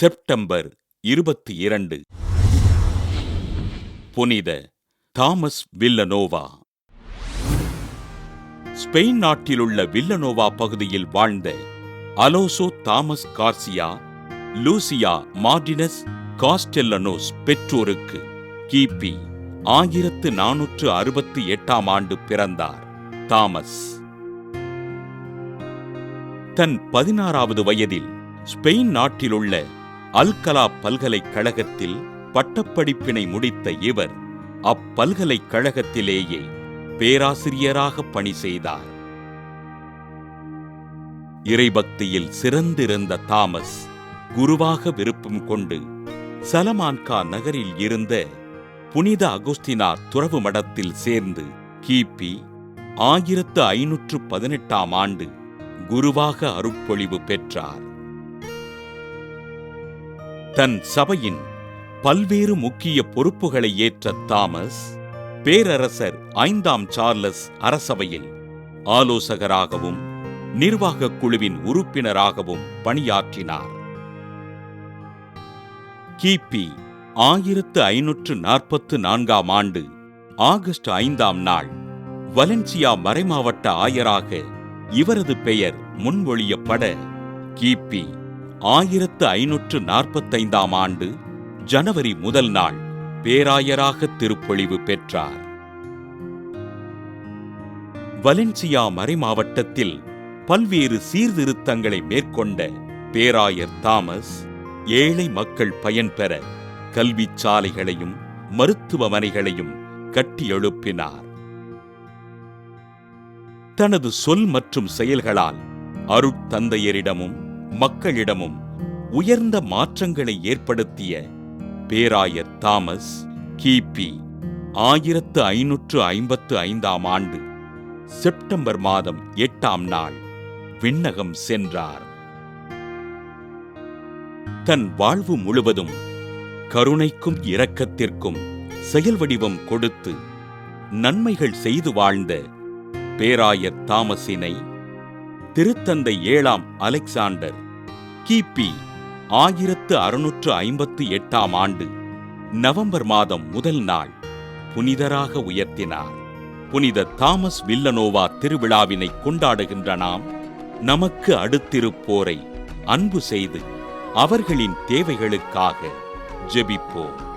September இருபத்தி இரண்டு. புனித தாமஸ் வில்லனோவா. ஸ்பெயின் நாட்டிலுள்ள வில்லனோவா பகுதியில் வாழ்ந்த Alonso Thomas Garcia Lucia Martinez Castellanos பெற்றோருக்கு கிபி ஆயிரத்து நானூற்று அறுபத்தி எட்டாம் ஆண்டு பிறந்தார் தாமஸ். தன் பதினாறாவது வயதில் ஸ்பெயின் நாட்டிலுள்ள அல்கலா பல்கலைக்கழகத்தில் பட்டப்படிப்பினை முடித்த இவர் அப்பல்கலைக்கழகத்திலேயே பேராசிரியராக பணி செய்தார். இறைபக்தியில் சிறந்திருந்த தாமஸ் குருவாக விருப்பம் கொண்டு சலமான்கா நகரில் இருந்த புனித அகுஸ்தினார் துறவு மடத்தில் சேர்ந்து கிபி ஆயிரத்து ஐநூற்று பதினெட்டாம் ஆண்டு குருவாக அருட்பொழிவு பெற்றார். தன் சபையின் பல்வேறு முக்கிய பொறுப்புகளை ஏற்ற தாமஸ் பேரரசர் ஐந்தாம் சார்லஸ் அரசவையில் ஆலோசகராகவும் நிர்வாகக் குழுவின் உறுப்பினராகவும் பணியாற்றினார். கிபி ஆயிரத்து ஐநூற்று நாற்பத்து நான்காம் ஆண்டு ஆகஸ்ட் ஐந்தாம் நாள் வலன்சியா மறைமாவட்ட ஆயராக இவரது பெயர் முன்மொழியப்பட கிபி ஆயிரத்து ஐநூற்று நாற்பத்தைந்தாம் ஆண்டு ஜனவரி முதல் நாள் பேராயராக திருப்பொழிவு பெற்றார். வலென்சியா மறைமாவட்டத்தில் பல்வேறு சீர்திருத்தங்களை மேற்கொண்ட பேராயர் தாமஸ் ஏழை மக்கள் பயன்பெற கல்விச் சாலைகளையும் மருத்துவமனைகளையும் கட்டியெழுப்பினார் தனது சொல் மற்றும் செயல்களால் அருட்தந்தையரிடமும் மக்களிடமும் உயர்ந்த மாற்றங்களை ஏற்படுத்திய பேராயர் தாமஸ் கிபி ஆயிரத்து ஐநூற்று ஐம்பத்து ஐந்தாம் ஆண்டு செப்டம்பர் மாதம் எட்டாம் நாள் விண்ணகம் சென்றார். தன் வாழ்வு முழுவதும் கருணைக்கும் இரக்கத்திற்கும் செயல் வடிவம் கொடுத்து நன்மைகள் செய்து வாழ்ந்த பேராயர் தாமஸினை திருத்தந்தை ஏழாம் அலெக்சாண்டர். கிபி ஆயிரத்து அறுநூற்று ஐம்பத்து எட்டாம் ஆண்டு நவம்பர் மாதம் முதல் நாள் புனிதராக உயர்த்தினார். புனித தாமஸ் வில்லனோவா திருவிழாவினை கொண்டாடுகின்ற நாம் நமக்கு அடுத்திருப்போரை அன்பு செய்து அவர்களின் தேவைகளுக்காக ஜெபிப்போம்.